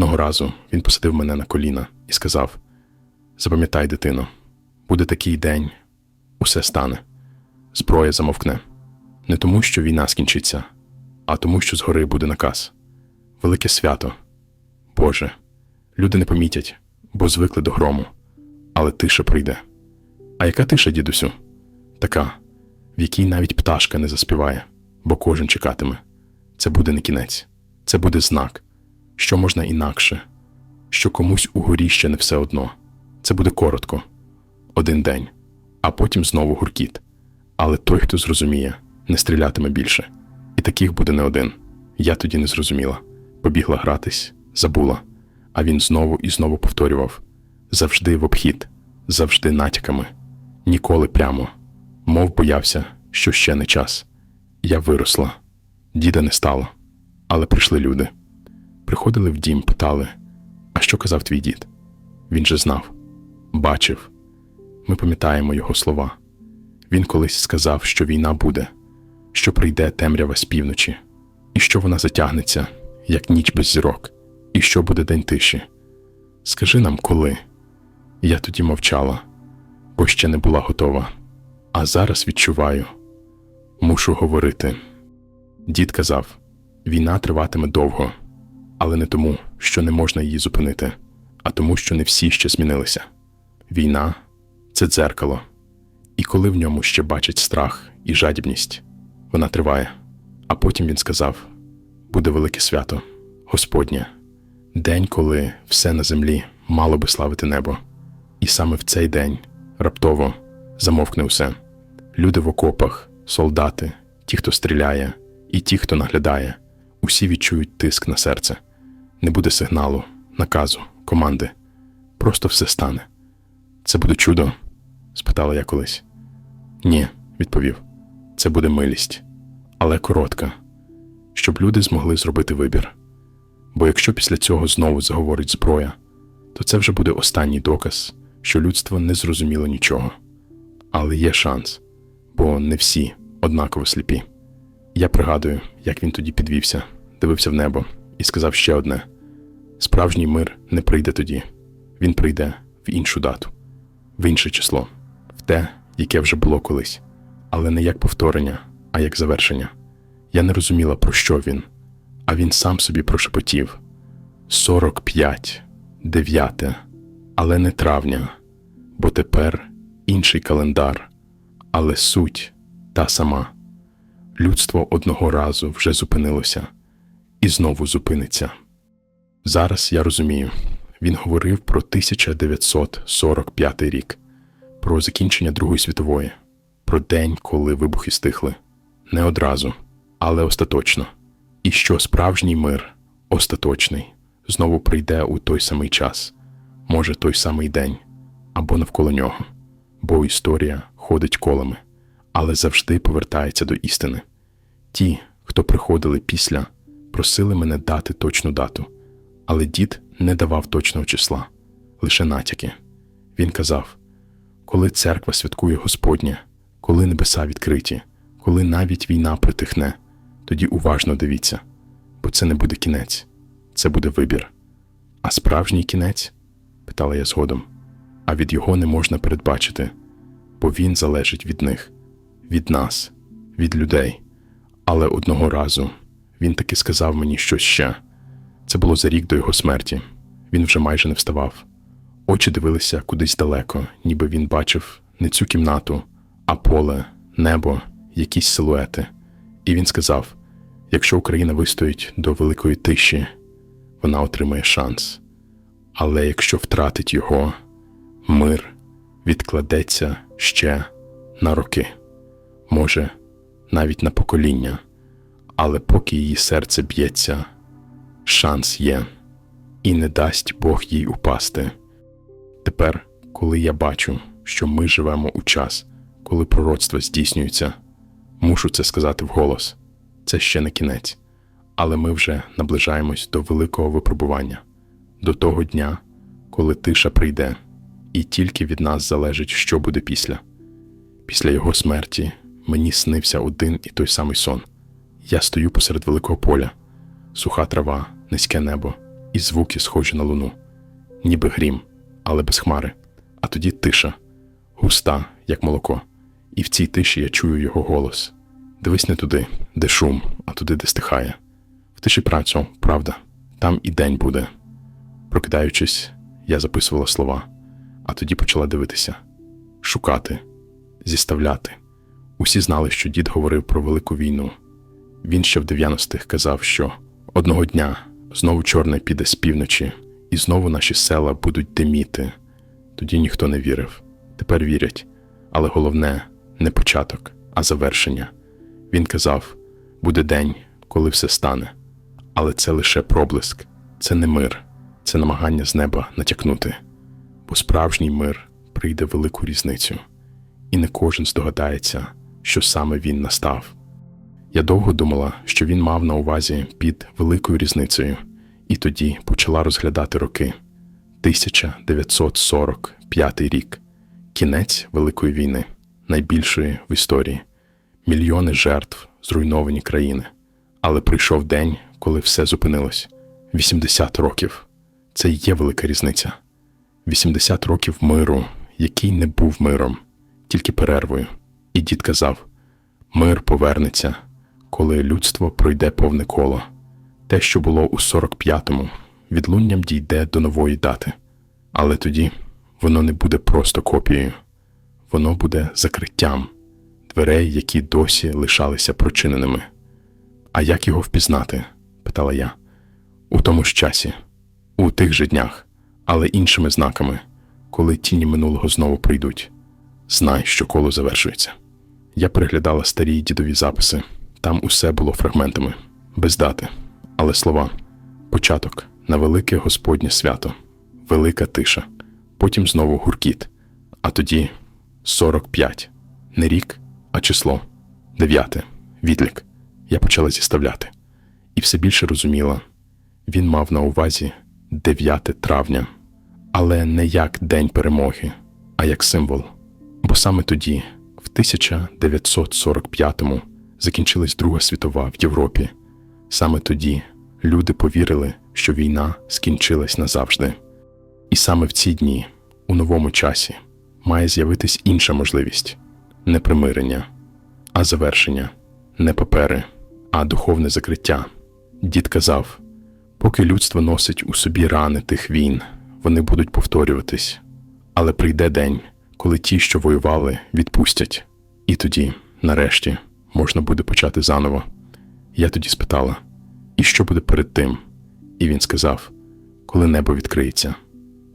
Одного разу він посадив мене на коліна і сказав: Запам'ятай, дитино, буде такий день, усе стане, зброя замовкне. Не тому, що війна скінчиться, а тому, що згори буде наказ. Велике свято. Боже, люди не помітять, бо звикли до грому, але тиша прийде. А яка тиша, дідусю? Така, в якій навіть пташка не заспіває, бо кожен чекатиме. Це буде не кінець, це буде знак, що можна інакше, що комусь угорі ще не все одно. Це буде коротко, один день, а потім знову гуркіт. Але той, хто зрозуміє, не стрілятиме більше. І таких буде не один. Я тоді не зрозуміла. Побігла гратись, забула. А він знову і знову повторював завжди в обхід, завжди натяками, ніколи прямо, мов боявся, що ще не час. Я виросла, діда не стало, але прийшли люди. Приходили в дім, питали, а що казав твій дід? Він же знав, бачив. Ми пам'ятаємо його слова. Він колись сказав, що війна буде, що прийде темрява з півночі, і що вона затягнеться, як ніч без зірок, і що буде день тиші. Скажи нам, коли? Я тоді мовчала, бо ще не була готова. А зараз відчуваю, мушу говорити. Дід казав: війна триватиме довго, але не тому, що не можна її зупинити, а тому, що не всі ще змінилися. Війна це дзеркало, і коли в ньому ще бачать страх і жадібність, вона триває. А потім він сказав: буде велике свято, Господнє, день, коли все на землі мало би славити небо. І саме в цей день раптово замовкне усе. Люди в окопах, солдати, ті, хто стріляє, і ті, хто наглядає, усі відчують тиск на серце. Не буде сигналу, наказу, команди. Просто все стане. Це буде чудо? спитала я колись. Ні, відповів. Це буде милість, але коротка, щоб люди змогли зробити вибір. Бо якщо після цього знову заговорить зброя, то це вже буде останній доказ, що людство не зрозуміло нічого. Але є шанс, бо не всі однаково сліпі. Я пригадую, як він тоді підвівся, дивився в небо і сказав ще одне: справжній мир не прийде тоді, він прийде в іншу дату, в інше число, в те, яке вже було колись, але не як повторення, а як завершення. Я не розуміла, про що він, а він сам собі прошепотів: 45, дев'яте, але не травня, бо тепер інший календар, але суть та сама. Людство одного разу вже зупинилося і знову зупиниться. Зараз я розумію, він говорив про 1945 рік, про закінчення Другої світової, про день, коли вибухи стихли. Не одразу, але остаточно. І що справжній мир, остаточний, знову прийде у той самий час, може, той самий день, або навколо нього, бо історія ходить колами, але завжди повертається до істини. Ті, хто приходили після, просили мене дати точну дату, але дід не давав точного числа, лише натяки. Він казав: коли церква святкує Господнє, коли небеса відкриті, коли навіть війна притихне, тоді уважно дивіться, бо це не буде кінець, це буде вибір. А справжній кінець? питала я згодом, а від його не можна передбачити, бо він залежить від них, від нас, від людей. Але одного разу він таки сказав мені щось ще. Це було за рік до його смерті. Він вже майже не вставав. Очі дивилися кудись далеко, ніби він бачив не цю кімнату, а поле, небо, якісь силуети. І він сказав: якщо Україна вистоїть до великої тиші, вона отримає шанс. Але якщо втратить його, мир відкладеться ще на роки, може, навіть на покоління, але поки її серце б'ється, шанс є, і не дасть Бог їй упасти. Тепер, коли я бачу, що ми живемо у час, коли пророцтва здійснюються, мушу це сказати вголос. Це ще не кінець, але ми вже наближаємось до великого випробування, до того дня, коли тиша прийде, і тільки від нас залежить, що буде після. Після його смерті мені снився один і той самий сон. Я стою посеред великого поля, суха трава, низьке небо, і звуки схожі на луну, ніби грім, але без хмари. А тоді тиша, густа, як молоко, і в цій тиші я чую його голос. Дивись не туди, де шум, а туди, де стихає. В тиші працю, правда, там і день буде. Прокидаючись, я записувала слова, а тоді почала дивитися, шукати, зіставляти. Усі знали, що дід говорив про велику війну. Він ще в 90-х казав, що одного дня знову чорне піде з півночі, і знову наші села будуть диміти. Тоді ніхто не вірив. Тепер вірять. Але головне не початок, а завершення. Він казав: буде день, коли все стане. Але це лише проблиск, це не мир, це намагання з неба натякнути. Бо справжній мир прийде велику різницю, і не кожен здогадається, що саме він настав. Я довго думала, що він мав на увазі під великою різницею, і тоді почала розглядати роки 1945 рік, кінець Великої війни, найбільшої в історії, мільйони жертв, зруйновані країни. Але прийшов день, коли все зупинилось 80 років. Це і є велика різниця. 80 років миру, який не був миром, тільки перервою. І дід казав: мир повернеться, коли людство пройде повне коло. Те, що було у 45-му, відлунням дійде до нової дати. Але тоді воно не буде просто копією, воно буде закриттям дверей, які досі лишалися прочиненими. А як його впізнати? питала я. У тому ж часі, у тих же днях, але іншими знаками, коли тіні минулого знову прийдуть. Знай, що коло завершується. Я переглядала старі дідові записи. Там усе було фрагментами, без дати, але слова, початок на велике Господнє свято, велика тиша, потім знову гуркіт, а тоді 45. Не рік, а число. Дев'яте. Відлік. Я почала зіставляти. І все більше розуміла. Він мав на увазі 9 травня, але не як День перемоги, а як символ. Бо саме тоді, в 1945-му, закінчилась Друга світова в Європі. Саме тоді люди повірили, що війна скінчилась назавжди. І саме в ці дні, у новому часі, має з'явитись інша можливість не примирення, а завершення, не папери, а духовне закриття. Дід казав: поки людство носить у собі рани тих війн, вони будуть повторюватись, але прийде день, коли ті, що воювали, відпустять, і тоді, нарешті, можна буде почати заново. Я тоді спитала, і що буде перед тим? І він сказав: коли небо відкриється,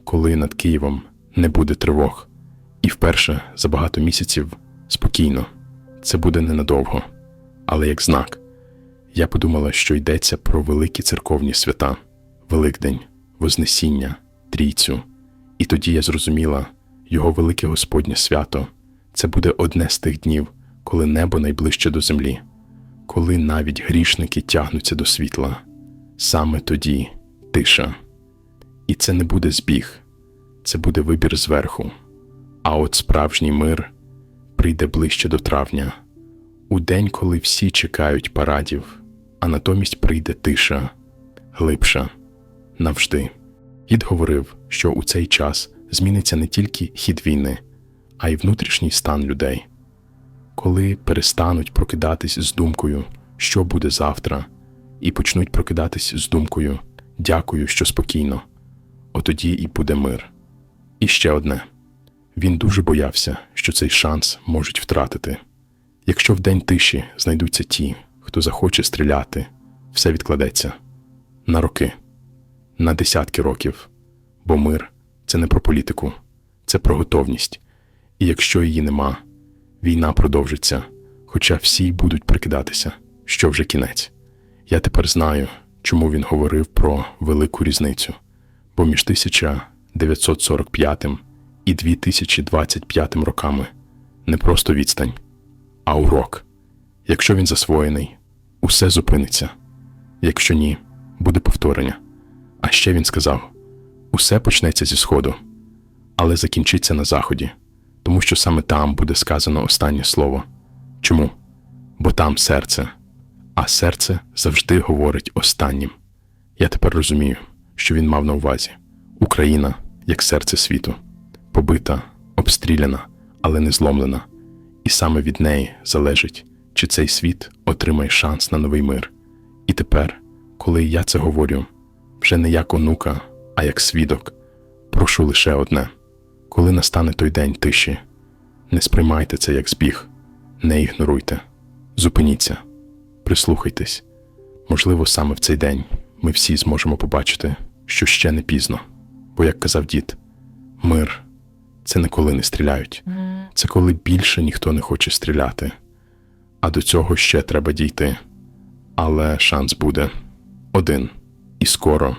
коли над Києвом не буде тривог, і вперше за багато місяців спокійно, це буде ненадовго, але як знак. Я подумала, що йдеться про великі церковні свята, Великдень, Вознесіння, Трійцю, і тоді я зрозуміла, його велике Господнє свято це буде одне з тих днів, коли небо найближче до землі, коли навіть грішники тягнуться до світла. Саме тоді тиша. І це не буде збіг, це буде вибір зверху. А от справжній мир прийде ближче до травня, у день, коли всі чекають парадів, а натомість прийде тиша, глибша, навжди. Дід говорив, що у цей час зміниться не тільки хід війни, а й внутрішній стан людей. Коли перестануть прокидатись з думкою, що буде завтра, і почнуть прокидатись з думкою дякую, що спокійно, отоді і буде мир. І ще одне він дуже боявся, що цей шанс можуть втратити. Якщо в день тиші знайдуться ті, хто захоче стріляти, все відкладеться на роки, на десятки років, бо мир це не про політику, це про готовність. І якщо її нема, війна продовжиться, хоча всі будуть прикидатися, що вже кінець. Я тепер знаю, чому він говорив про велику різницю, бо між 1945 і 2025 роками не просто відстань, а урок. Якщо він засвоєний, усе зупиниться. Якщо ні, буде повторення. А ще він сказав: усе почнеться зі сходу, але закінчиться на заході, тому що саме там буде сказано останнє слово. Чому? Бо там серце, а серце завжди говорить останнім. Я тепер розумію, що він мав на увазі. Україна як серце світу, побита, обстріляна, але не зломлена. І саме від неї залежить, чи цей світ отримає шанс на новий мир. І тепер, коли я це говорю, вже не як онука, а як свідок, прошу лише одне: коли настане той день тиші, не сприймайте це як збіг, не ігноруйте, зупиніться, прислухайтесь. Можливо, саме в цей день ми всі зможемо побачити, що ще не пізно. Бо, як казав дід, мир це не коли не стріляють, це коли більше ніхто не хоче стріляти. А до цього ще треба дійти. Але шанс буде один. І скоро